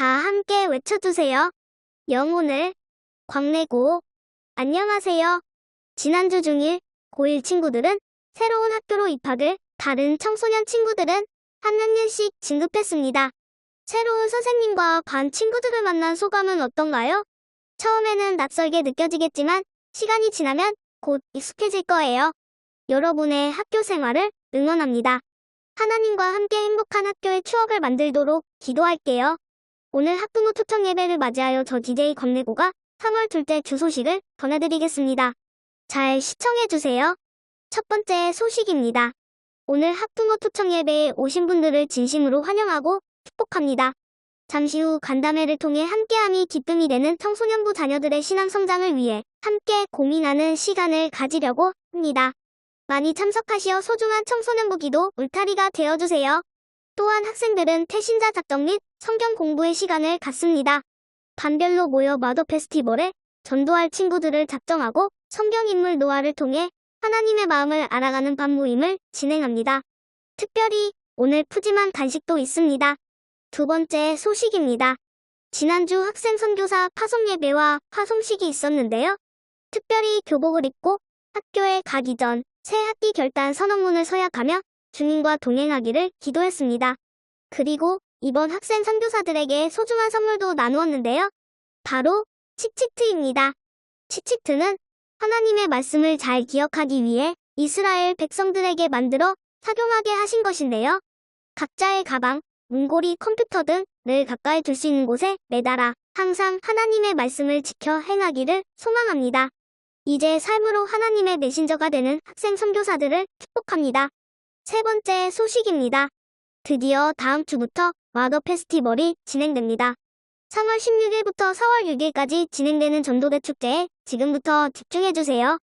넣어주세요. 영혼을 광내고 안녕하세요. 지난주 중일 고1 친구들은 새로운 학교로 입학을 다른 청소년 친구들은 한 학년씩 진급했습니다. 새로운 선생님과 반 친구들을 만난 소감은 어떤가요? 처음에는 낯설게 느껴지겠지만 시간이 지나면 곧 익숙해질 거예요. 여러분의 학교 생활을 응원합니다. 하나님과 함께 행복한 학교의 추억을 만들도록 기도할게요. 오늘 학부모 초청 예배를 맞이하여 저 DJ 권내고가 3월 둘째 주 소식을 전해드리겠습니다. 잘 시청해주세요. 첫 번째 소식입니다. 오늘 학부모 초청 예배에 오신 분들을 진심으로 환영하고 축복합니다. 잠시 후 간담회를 통해 함께함이 기쁨이 되는 청소년부 자녀들의 신앙 성장을 위해 함께 고민하는 시간을 가지려고 합니다. 많이 참석하시어 소중한 청소년부 기도 울타리가 되어주세요. 또한 학생들은 태신자 작정 및 성경 공부의 시간을 갖습니다. 반별로 모여 마더 페스티벌에 전도할 친구들을 작정하고 성경 인물 노화를 통해 하나님의 마음을 알아가는 반모임을 진행합니다. 특별히 오늘 푸짐한 간식도 있습니다. 두 번째 소식입니다. 지난주 학생 선교사 파송 예배와 파송식이 있었는데요. 특별히 교복을 입고 학교에 가기 전 새 학기 결단 선언문을 서약하며 주님과 동행하기를 기도했습니다. 그리고 이번 학생 선교사들에게 소중한 선물도 나누었는데요. 바로 치치트입니다. 치치트는 하나님의 말씀을 잘 기억하기 위해 이스라엘 백성들에게 만들어 착용하게 하신 것인데요. 각자의 가방, 문고리, 컴퓨터 등을 가까이 둘 수 있는 곳에 매달아 항상 하나님의 말씀을 지켜 행하기를 소망합니다. 이제 삶으로 하나님의 메신저가 되는 학생 선교사들을 축복합니다. 세 번째 소식입니다. 드디어 다음 주부터 마더 페스티벌이 진행됩니다. 3월 16일부터 4월 6일까지 진행되는 전도대 축제에 지금부터 집중해주세요.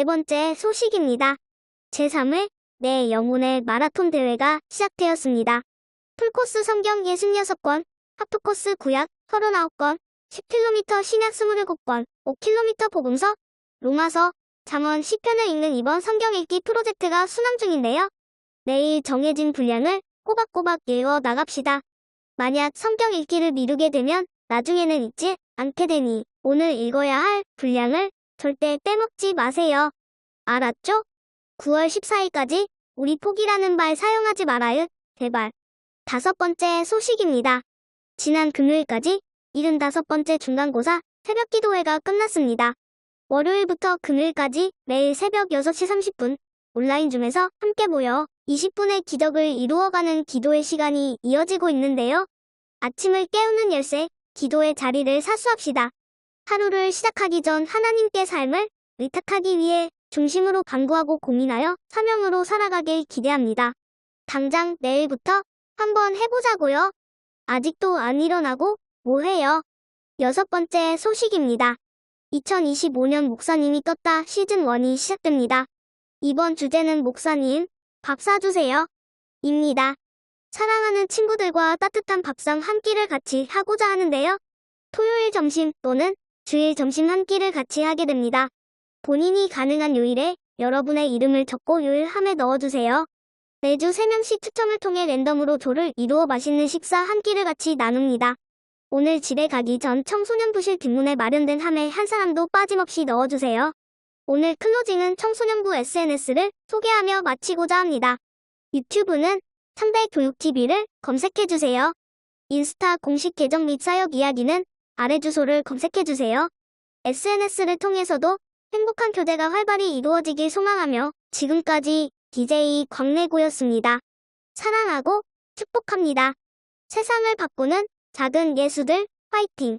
네 번째 소식입니다. 제3회 내 영혼의 마라톤 대회가 시작되었습니다. 풀코스 성경 66권, 하프코스 구약 39권, 10km 신약 27권, 5km 복음서, 로마서, 잠언 10편을 읽는 이번 성경 읽기 프로젝트가 순항 중인데요. 내일 정해진 분량을 꼬박꼬박 읽어 나갑시다. 만약 성경 읽기를 미루게 되면 나중에는 읽지 않게 되니 오늘 읽어야 할 분량을 절대 빼먹지 마세요. 알았죠? 9월 14일까지 우리 포기라는 말 사용하지 말아요. 제발. 다섯 번째 소식입니다. 지난 금요일까지 75번째 중간고사 새벽 기도회가 끝났습니다. 월요일부터 금요일까지 매일 새벽 6시 30분 온라인 중에서 함께 모여 20분의 기적을 이루어가는 기도의 시간이 이어지고 있는데요. 아침을 깨우는 열쇠, 기도의 자리를 사수합시다. 하루를 시작하기 전 하나님께 삶을 의탁하기 위해 중심으로 간구하고 고민하여 사명으로 살아가길 기대합니다. 당장 내일부터 한번 해보자고요. 아직도 안 일어나고 뭐해요? 여섯 번째 소식입니다. 2025년 목사님이 떴다 시즌 1이 시작됩니다. 이번 주제는 목사님, 밥 사주세요. 입니다. 사랑하는 친구들과 따뜻한 밥상 한 끼를 같이 하고자 하는데요. 토요일 점심 또는 주일 점심 한 끼를 같이 하게 됩니다. 본인이 가능한 요일에 여러분의 이름을 적고 요일함에 넣어주세요. 매주 3명씩 추첨을 통해 랜덤으로 조를 이루어 맛있는 식사 한 끼를 같이 나눕니다. 오늘 집에 가기 전 청소년 부실 뒷문에 마련된 함에 한 사람도 빠짐없이 넣어주세요. 오늘 클로징은 청소년부 SNS를 소개하며 마치고자 합니다. 유튜브는 상대교육TV를 검색해주세요. 인스타 공식 계정 및 사역 이야기는 아래 주소를 검색해주세요. SNS를 통해서도 행복한 교대가 활발히 이루어지길 소망하며 지금까지 DJ 광래고였습니다. 사랑하고 축복합니다. 세상을 바꾸는 작은 예수들 화이팅!